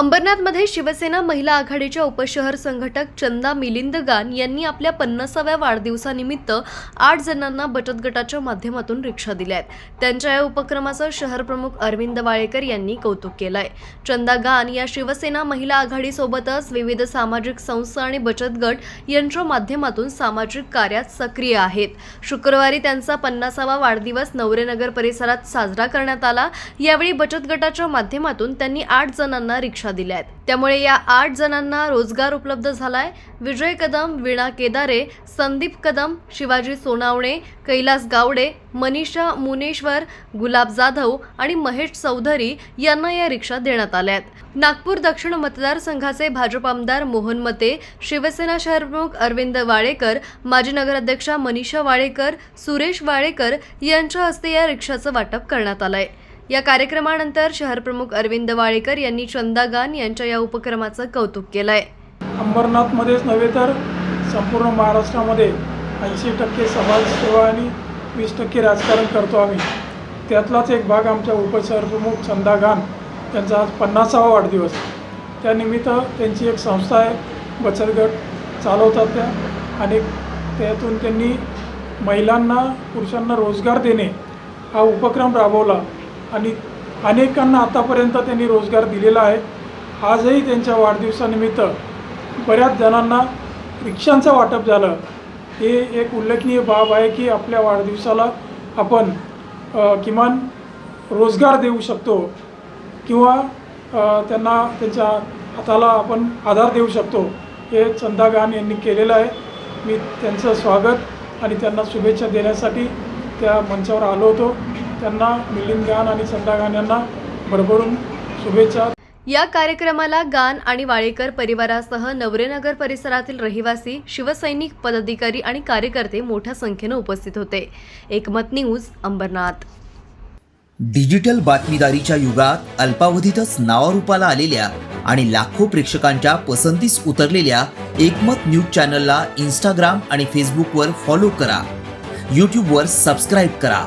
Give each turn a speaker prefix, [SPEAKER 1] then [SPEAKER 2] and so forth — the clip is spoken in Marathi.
[SPEAKER 1] अंबरनाथमध्ये शिवसेना महिला आघाडीच्या उपशहर संघटक चंदा मिलिंद गान यांनी आपल्या पन्नासाव्या वाढदिवसानिमित्त आठ जणांना बचत गटाच्या माध्यमातून रिक्षा दिल्या आहेत. त्यांच्या या उपक्रमाचं शहर प्रमुख अरविंद वाळेकर यांनी कौतुक केलंय. चंदा गान या शिवसेना महिला आघाडीसोबतच विविध सामाजिक संस्था आणि बचत गट यांच्या माध्यमातून सामाजिक कार्यात सक्रिय आहेत. शुक्रवारी त्यांचा पन्नासावा वाढदिवस नवरेनगर परिसरात साजरा करण्यात आला. यावेळी बचत गटाच्या माध्यमातून त्यांनी आठ जणांना रिक्षा दिल्या आहेत. त्यामुळे या आठ जणांना रोजगार उपलब्ध झालाय. विजय कदम वीणा केदारे संदीप कदम शिवाजी सोनावणे कैलास गावडे मनीषा मुनेश्वर गुलाब जाधव आणि महेश चौधरी यांना या रिक्षा देण्यात आल्या आहेत. नागपूर दक्षिण मतदारसंघाचे भाजप आमदार मोहन मते शिवसेना शहरप्रमुख अरविंद वाळेकर माजी नगराध्यक्षा मनीषा वाळेकर सुरेश वाळेकर यांच्या हस्ते या रिक्षाचं वाटप करण्यात आलंय. या कार्यक्रमानंतर शहरप्रमुख अरविंद वाळेकर यांनी चंदा गान यांच्या या उपक्रमाचं कौतुक केलं आहे
[SPEAKER 2] अंबरनाथमध्येच नव्हे तर संपूर्ण महाराष्ट्रामध्ये ऐंशी टक्के समाजसेवा आणि वीस टक्के राजकारण करतो आम्ही. त्यातलाच एक भाग आमच्या उपशहरप्रमुख चंदा गान त्यांचा आज पन्नासावा वाढदिवस. त्यानिमित्त त्यांची एक संस्था आहे बचत गट चालवतात त्या. आणि त्यातून त्यांनी महिलांना पुरुषांना रोजगार देणे हा उपक्रम राबवला. आणि अनेकांना आतापर्यंत त्यांनी रोजगार दिलेला आहे. आजही त्यांच्या वाढदिवसानिमित्त बऱ्याच जणांना रिक्षांचं वाटप झालं. हे एक उल्लेखनीय बाब आहे की आपल्या वाढदिवसाला आपण किमान रोजगार देऊ शकतो किंवा त्यांना त्यांच्या हाताला आपण आधार देऊ शकतो. हे चंदा गान यांनी केलेलं आहे. मी त्यांचं स्वागत आणि त्यांना शुभेच्छा देण्यासाठी त्या मंचावर आलो होतो. त्यांना मिलिंद गान आणि चंदा गान यांना भरभरून शुभेच्छा.
[SPEAKER 1] या कार्यक्रमाला गान आणि वाळेकर परिवारासह नवरेनगर परिसरातील रहिवासी शिवसैनिक पदाधिकारी आणि कार्यकर्ते मोठ्या संख्येनं उपस्थित होते. एकमत न्यूज अंबरनाथ.
[SPEAKER 3] डिजिटल बातमीदारीच्या युगात अल्पावधीतच नावारूपाला आलेल्या आणि लाखो प्रेक्षकांच्या पसंतीस उतरलेल्या एकमत न्यूज चॅनलला इंस्टाग्राम आणि फेसबुकवर फॉलो करा. यूट्यूबवर सबस्क्राईब करा.